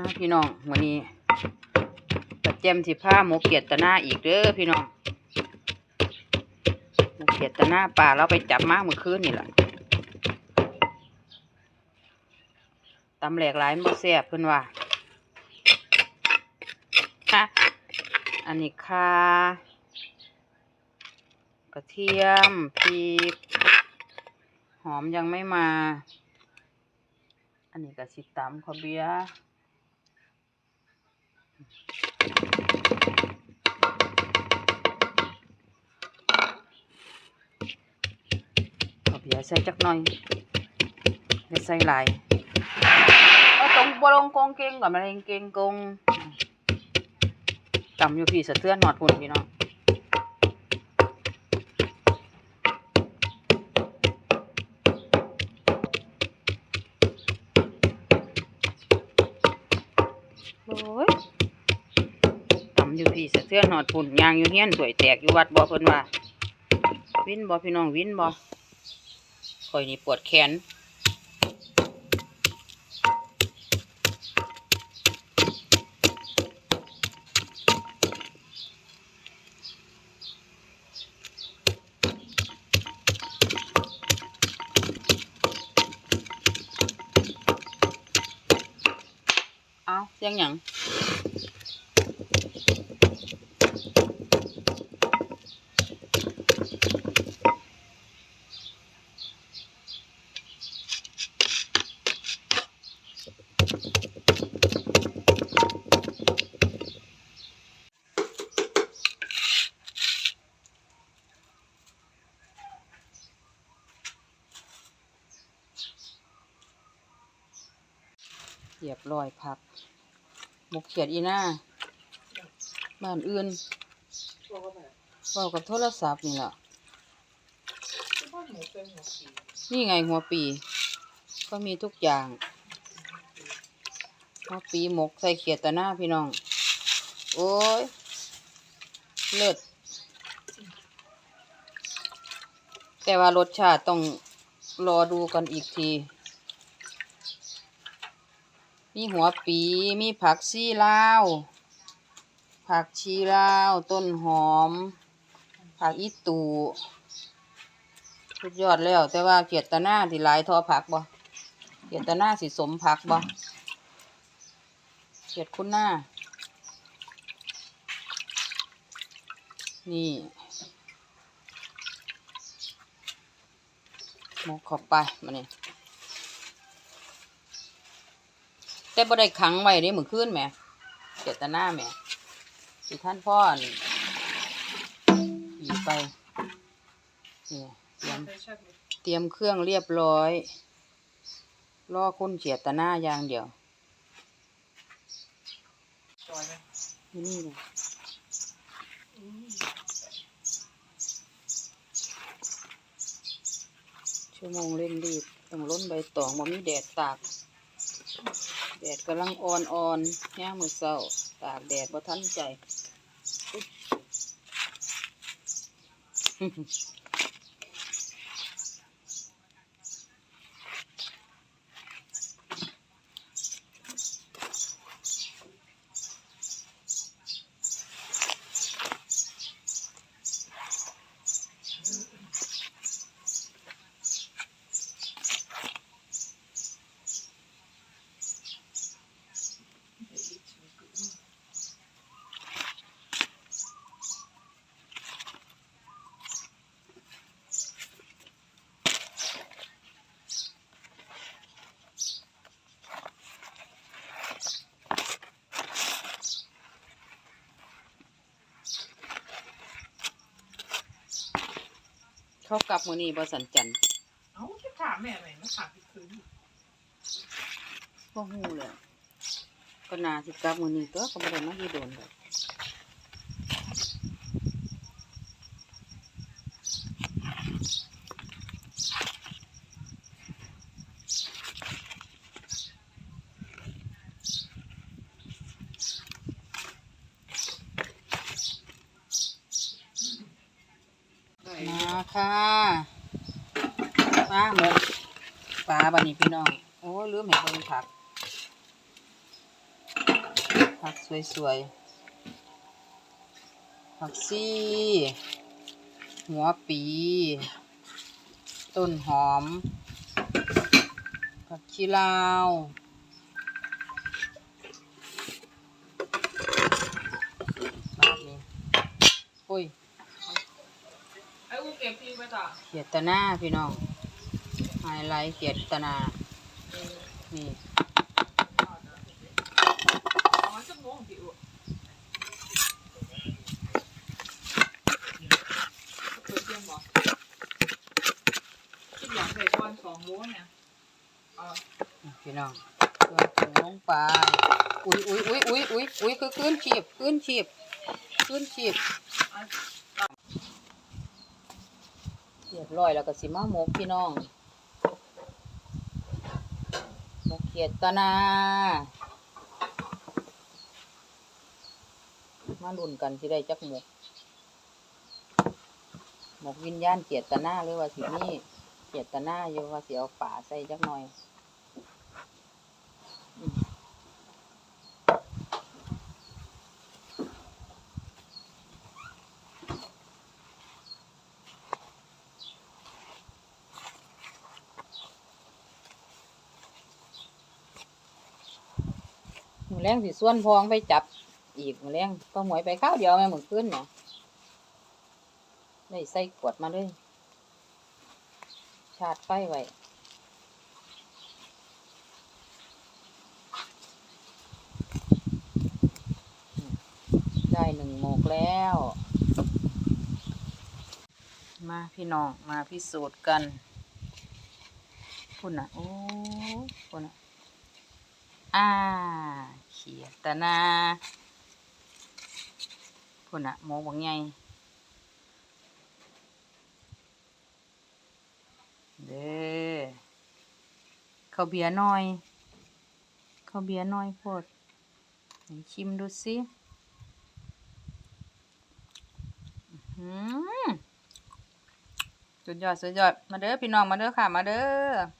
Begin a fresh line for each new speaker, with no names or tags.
มาพี่น้องวันนี้ตัดเจมสิผ้าหมกเกียรตนาอีกเด้อพี่น้องหมกเกียรตนาป่าเราไปจับมาเมื่อคืนนี่แหละตำแหลกหลายมันบ่แซ่บเพิ่อนว่าฮะอันนี้ค่ะ กระเทียมพริกหอมยังไม่มา อันนี้ก็สิตำข้าวเบียร์ ข้าวเบียร์ใส่จักหน่อยไม่ใส่หลายเอาตรง อยู่พี่สะเทือนหอดหุ่นพี่น้องโอ้ยตำอยู่พี่สะเทือนหอดพุ่นยางอยู่เฮี้ยนสวยแตกอยู่วัดบ่เพิ่นว่า วินบ่พี่น้องวินบ่ข่อยนี่ปวดแขนเอาเสียงหยัง เรียบร้อยพักหมกเขียดอีหน้าบ้านอื่นเว้ากับโทรศัพท์นี่ล่ะนี่ไงหัวปี ก็มีทุกอย่าง หัวปีหมกใส่เขียดตะหน้าพี่น้อง โอ้ย เลิศแต่ว่ารสชาติต้องรอดูกันอีกที มีหัวปี มีผักชีลาว ผักชีลาว ต้นหอม ผักอีตูสุดยอดแล้ว แต่ว่าเกียรตนาที่หลายทอผักบ่เกียรตนาสิสมผักบ่เกียรคุณหน้า นี่หมกเข้าไปมาเนี่ย แต่บ่ได้ขังไว้เด้มื้อคืนแหมเจตนาแหมสิท่านพ่อนี่หยีไปนี่เตรียมเตรียมเครื่องเรียบร้อย รอคุณเจตนาอย่างเดียวนี่เลยชั่วโมงเร่งรีบต้องล้นใบตองบ่มีแดดตาก แดดกำลังอ่อนอ่อนๆย่างมือเศร้าตากแดดบ่ทันใจ เขากลับมื้อนี้บ่สันจันทร์
เอาจะถามแม่ไหนมาถามพี่คืน
บ่ฮู้เลยก็น่าสิกลับมื้อนี้ตัวก็บ่ได้มาที่โดนดอกมา ค่ะมาหมกปลาบัดนี้พี่น้อง โอ้ลืมให้เบิ่งผัก ผักสวยๆ ผักซี่ หัวปี ต้นหอม ผักชีลาวแบบนี้อุ้ย
เก็บพี่ไปต่อ
เขียดตะหน้าพี่น้องไฮไลท์เขียดตะนานี่
อ๋อจะงงพี่อูเปิดเทียมบอกคิดอย่างใส่ก้อนสองโลเนี่ยเออ
พี่น้องเครื่องปรุงลงไป อุ้ยอุ้ยอุ้ยอุ้ยอุ้ยอุ้ยคือขึ้นชีบขึ้นชีบขึ้นชีบ
เอา
เรียบร้อยแล้วก็สิมาหมกพี่น้องหมกเขียดตะนามาลุ้นกันที่ได้จักหมกหมกวิญญาณเขียดตนาหรือว่าสินี่เขียดตนาอยู่ว่าสิเอาป่าใส่จักหน่อย แรงสิส่วนพองไปจับอีกแรงก็หมวยไปข้าวเดียวแม่หมือขึ้นเนาะได้ใส่ขวดมาเลยชาร์จไฟไว้ได้หนึ่งโมกแล้ว มาพี่น้อง มาพิสูจน์กันพุ่นอะ โอ้พุ่นอะ อ่า เขียตนาพุ่นอะโมกบางไงเด้อข้าวเบียร์หน่อยข้าวเบียร์หน่อยโพดชิมดูสิสุดยอดสุดยอด มาเด้อพี่น้องมาเด้อค่ะ มาเด้อ